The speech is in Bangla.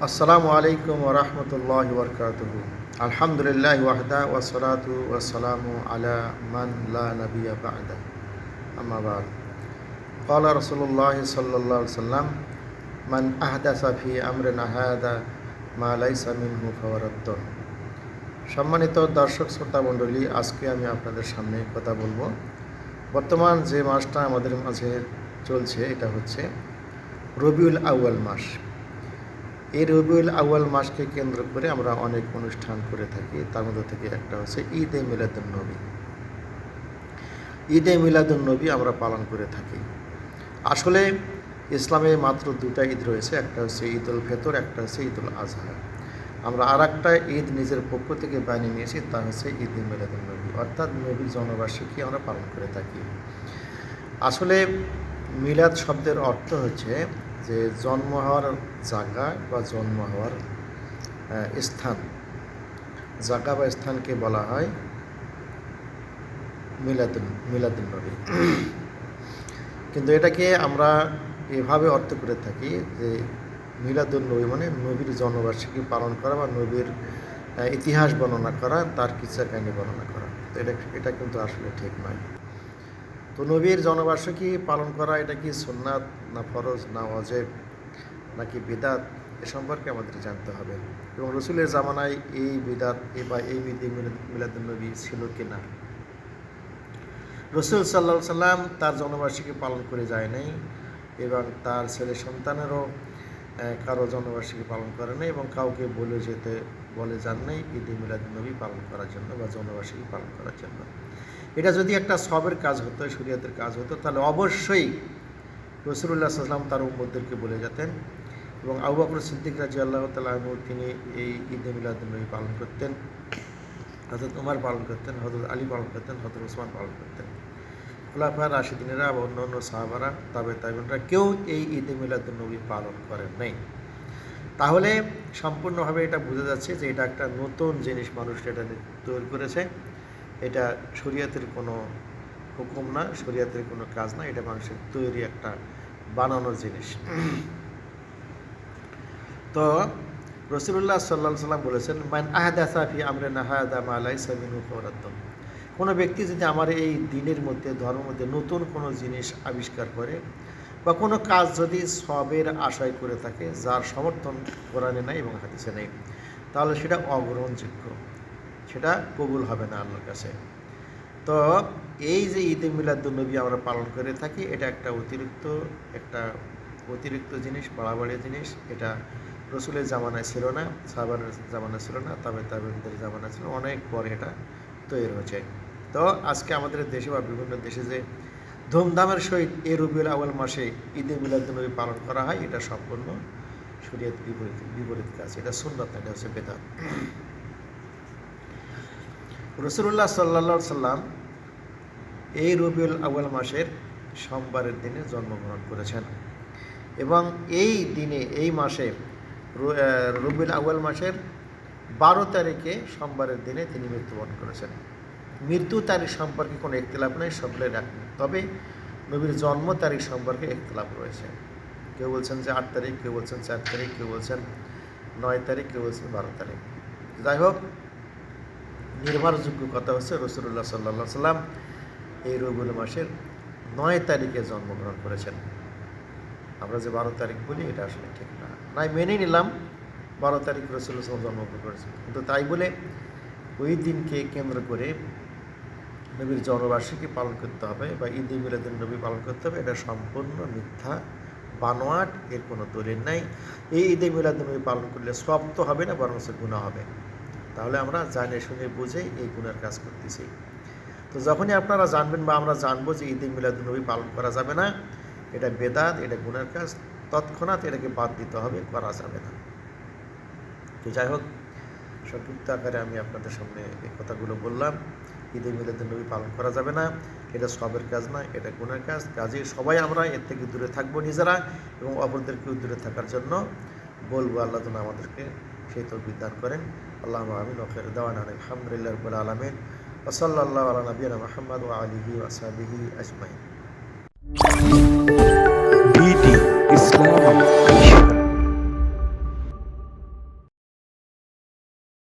আসসালামু আলাইকুম ওরহমতুল্লাহ বরকাতুহু আলহামদুলিল্লাহ ওয়াহদা ওয়াসলাতু ওয়াসালামু আলা মান লা নবিয়া বাদা আম্মা বাদ قال رسول الله صلى الله عليه وسلم من أحدث في أمرنا هذا ما ليس منه فهو رد সম্মানিত দর্শক শ্রোতা মণ্ডলী আজকে আমি আপনাদের সামনে কথা বলবো বর্তমান যে মাসটা আমাদের মাঝে চলছে এটা হচ্ছে রবিউল আউয়াল মাস এই রবিউল আউয়াল মাসকে কেন্দ্র করে আমরা অনেক অনুষ্ঠান করে থাকি। তার মধ্যে থেকে একটা হচ্ছে ঈদ মিলাদুল নবী। ঈদ মিলাদুল নবী আমরা পালন করে থাকি। আসলে ইসলামে মাত্র দুটা ঈদ রয়েছে, একটা হচ্ছে ঈদ উল ফেতর, একটা হচ্ছে ঈদ উল আজহা আমরা আর একটা ঈদ নিজের পক্ষ থেকে বানিয়ে নিয়েছি, তা হচ্ছে ঈদ মিলাদুল নবী। অর্থাৎ নবীর জনবার্ষিকী আমরা পালন করে থাকি। আসলে মিলাদ শব্দের অর্থ হচ্ছে যে জন্ম হওয়ার জায়গা বা জন্ম হওয়ার স্থান। জায়গা বা স্থানকে বলা হয় মিলাদুল মিলাদুল নবী। কিন্তু এটাকে আমরা এভাবে অর্থ করে থাকি যে মিলাদুল নবী মানে নবীর জন্মবার্ষিকী পালন করা বা নবীর ইতিহাস বর্ণনা করা, তার কিচ্ছা কাহিনী বর্ণনা করা। তো এটা এটা কিন্তু আসলে ঠিক নয়। তো নবীর জনবার্ষিকী পালন করা, এটা কি সুন্নাত না ফরজ, না অজেব নাকি বিদাত? এ সম্পর্কে আমাদের জানতে হবে। এবং রসুলের জামানায় এই বিদাত এ বা এই বিধি মিলাদুলনবী ছিল কি না রসুল সাল্লা সাল্লাম তার জনবার্ষিকী পালন করে যায় নাই এবং তার ছেলে সন্তানেরও কারও জনবার্ষিকী পালন করে এবং কাউকে বলে যেতে, বলে যান নাই ঈদ মিলাদুলনবী পালন করার জন্য বা জনবার্ষিকী পালন করার জন্য। এটা যদি একটা সবের কাজ হতো, শরীয়তের কাজ হতো, তাহলে অবশ্যই রসুল্লাহ সাল্লাম তার উম্মদদেরকে বলে যেতেন এবং আবু বকর সিদ্দিক রাজি আল্লাহ তালু তিনি এই ঈদ মিলাদুলনবী পালন করতেন। হজরত উমার পালন করতেন হজরত আলী পালন করতেন হজরত ওসমান পালন করতেন। খোলাফা রাশিদিনেরা বা অন্য অন্য সাহাবারা, তবে তাইবনরা কেউ এই ঈদ মিলাদুলনবী পালন করেন নাই। তাহলে সম্পূর্ণভাবে এটা বোঝা যাচ্ছে যে এটা একটা নতুন জিনিস মানুষ এটা তৈরি করেছে। এটা শরীয়তের কোনো হুকুম না, শরীয়তের কোনো কাজ না, এটা মানুষের তৈরি একটা বানানোর জিনিস। তো রসুল্লাহ সাল্লাহ সাল্লাম বলেছেন, মান আহাদা সাফি আমরে নাহাদা মালাই সামিনু ফরাদ্দম কোনো ব্যক্তি যদি আমার এই দিনের মধ্যে, ধর্মের মধ্যে নতুন কোনো জিনিস আবিষ্কার করে বা কোনো কাজ যদি সবের আশায় করে থাকে, যার সমর্থন কোরআনে নাই এবং হাদিসে নেই, তাহলে সেটা অগ্রহণযোগ্য। সেটা কবুল হবে না আল্লাহর কাছে। তো এই যে ঈদে মিলাদুলনবী আমরা পালন করে থাকি এটা একটা অতিরিক্ত একটা অতিরিক্ত জিনিস বাড়াবাড়ি জিনিস। এটা রসুলের জামানায় ছিল না সাবানের জামানা ছিল না তবে তাবেদের জামানা ছিল অনেক পরে এটা তৈরি হয়েছে। তো আজকে আমাদের দেশে বা বিভিন্ন দেশে যে ধুমধামের সহিত এই রবিউল আউয়াল মাসে ঈদে মিলাদুলনবী পালন করা হয় এটা সম্পূর্ণ শরীয়ত বিপরীত বিপরীত কাজ এটা না, এটা হচ্ছে বেদাত। রসুল্লাহ সাল্লা সাল্লাম এই রবিউল আউয়াল মাসের সোমবারের দিনে জন্মগ্রহণ করেছেন এবং এই দিনে, এই মাসে রবিউল আউয়াল মাসের বারো তারিখে সোমবারের দিনে তিনি মৃত্যুবরণ করেছেন। মৃত্যু তারিখ সম্পর্কে কোনো একতলাপ নেই সকলে রাখেন। তবে নবীর জন্ম তারিখ সম্পর্কে একতলাপ রয়েছে। কেউ বলছেন যে আট তারিখ, কেউ বলছেন চার তারিখ, কেউ বলছেন নয় তারিখ, কেউ বলছেন বারো তারিখ। যাই হোক নির্ভরযোগ্য কথা হচ্ছে রসুল্লাহ সাল্লা সাল্লাম এই রবিউল মাসের নয় তারিখে জন্মগ্রহণ করেছেন। আমরা যে বারো তারিখ বলি, এটা আসলে ঠিক না। নাই মেনে নিলাম, বারো তারিখ রসুল্লাহ সাল্লাম জন্মগ্রহণ করেছেন। কিন্তু তাই বলে ওই দিনকে কেন্দ্র করে নবীর জনবার্ষিকী পালন করতে হবে বা ঈদ মিলাদুল নবী পালন করতে হবে, এটা সম্পূর্ণ মিথ্যা, বানোয়াট, এর কোনো দলিল নাই। এই ঈদে মিলাদুল নবী পালন করলে সব তো হবে না বরং গুণা হবে। তাহলে আমরা জানে শুনে বুঝে এই গুণের কাজ করতেছি। তো যখনই আপনারা জানবেন বা আমরা জানব যে ঈদে মিলাদুলনবী পালন করা যাবে না, এটা বেদাত, এটা গুণের কাজ, তৎক্ষণাৎ এটাকে বাদ দিতে হবে, করা যাবে না। তো যাই হোক, সংক্ষিপ্ত আকারে আমি আপনাদের সামনে এই কথাগুলো বললাম। ঈদে মিলাদুলনবী পালন করা যাবে না, এটা সবের কাজ না, এটা গুণের কাজ। কাজে সবাই আমরা এর থেকে দূরে থাকব নিজেরা এবং অপরদেরকেও দূরে থাকার জন্য বলব আল্লাহ আমাদেরকে সেই তো দান করেন। আল্লাহ আমিন ওখের দেওয়ান আলহামদুলিল্লাহ রবিল আলমিন ওসল্লা আল্লাহ আলা নবীনা মোহাম্মদ ও আলিহি ওসাবিহি আজমাইন